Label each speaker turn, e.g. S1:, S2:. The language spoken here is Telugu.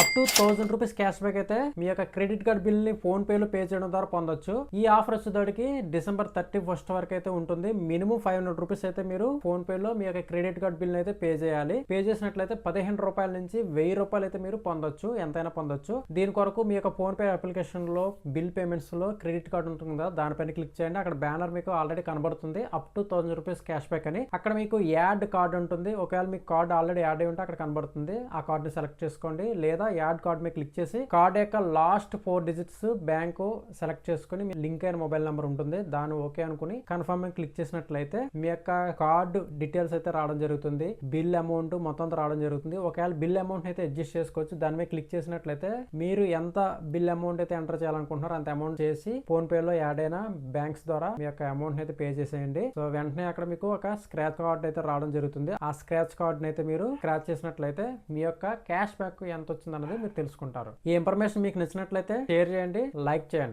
S1: Up to thousand rupees cash back అయితే మీ యొక్క క్రెడిట్ కార్డ్ బిల్ని ఫోన్ పే లో పే చేయడం ద్వారా పొందొచ్చు. ఈ ఆఫర్ వచ్చేదానికి డిసెంబర్ థర్టీ ఫస్ట్ వరకు అయితే ఉంటుంది. మినిమం ఫైవ్ హండ్రెడ్ రూపీస్ అయితే మీరు ఫోన్ పే లో మీ యొక్క క్రెడిట్ కార్డ్ బిల్ అయితే పే చేయాలి. పే చేసినట్లయితే పదిహేను రూపాయల నుంచి వెయ్యి రూపాయలు అయితే మీరు పొందొచ్చు. ఎంతైనా పొందొచ్చు. దీని కొరకు మీ యొక్క ఫోన్ పే అప్లికేషన్లో బిల్ పేమెంట్స్లో క్రెడిట్ కార్డ్ ఉంటుంది కదా దానిపైన క్లిక్ చేయండి. అక్కడ బ్యానర్ మీకు ఆల్రెడీ కనబడుతుంది. Up to thousand rupees cash back అని. అక్కడ మీకు యాడ్ కార్డ్ ఉంటుంది. ఒకవేళ మీకు కార్డ్ ఆల్రెడీ యాడ్ అయి ఉంటే అక్కడ కనబడుతుంది. ఆ కార్డ్ని సెలెక్ట్ చేసుకోండి. లేదా యాడ్ కార్డ్ మీద క్లిక్ చేసి కార్డ్ యొక్క last four digits bank select చేసుకుని మీ లింక్ అయిన మొబైల్ నెంబర్ ఉంటుంది. దాన్ని ఓకే అనుకుని కన్ఫర్మ్ క్లిక్ చేసినట్లయితే మీ యొక్క కార్డు డీటెయిల్స్ అయితే రావడం జరుగుతుంది. బిల్ అమౌంట్ మొత్తం రావడం జరుగుతుంది. ఒకవేళ బిల్ అమౌంట్ అయితే అడ్జస్ట్ చేసుకోవచ్చు. దాని మీద క్లిక్ చేసినట్లయితే మీరు ఎంత బిల్ అమౌంట్ అయితే ఎంటర్ చేయాలనుకుంటున్నారో అంత అమౌంట్ చేసి ఫోన్ పే లో యాడ్ అయిన బ్యాంక్స్ ద్వారా మీ యొక్క అమౌంట్ అయితే పే చేసేయండి. సో వెంటనే అక్కడ మీకు ఒక స్క్రాచ్ కార్డ్ అయితే రావడం జరుగుతుంది. ఆ స్క్రాచ్ కార్డ్ అయితే మీరు స్క్రాచ్ చేసినట్లయితే మీ యొక్క క్యాష్ బ్యాక్ ఎంత వచ్చింది అన్నది మీరు తెలుసుకుంటారు. ఈ ఇన్ఫర్మేషన్ మీకు నచ్చినట్లయితే షేర్ చేయండి లైక్ చేయండి.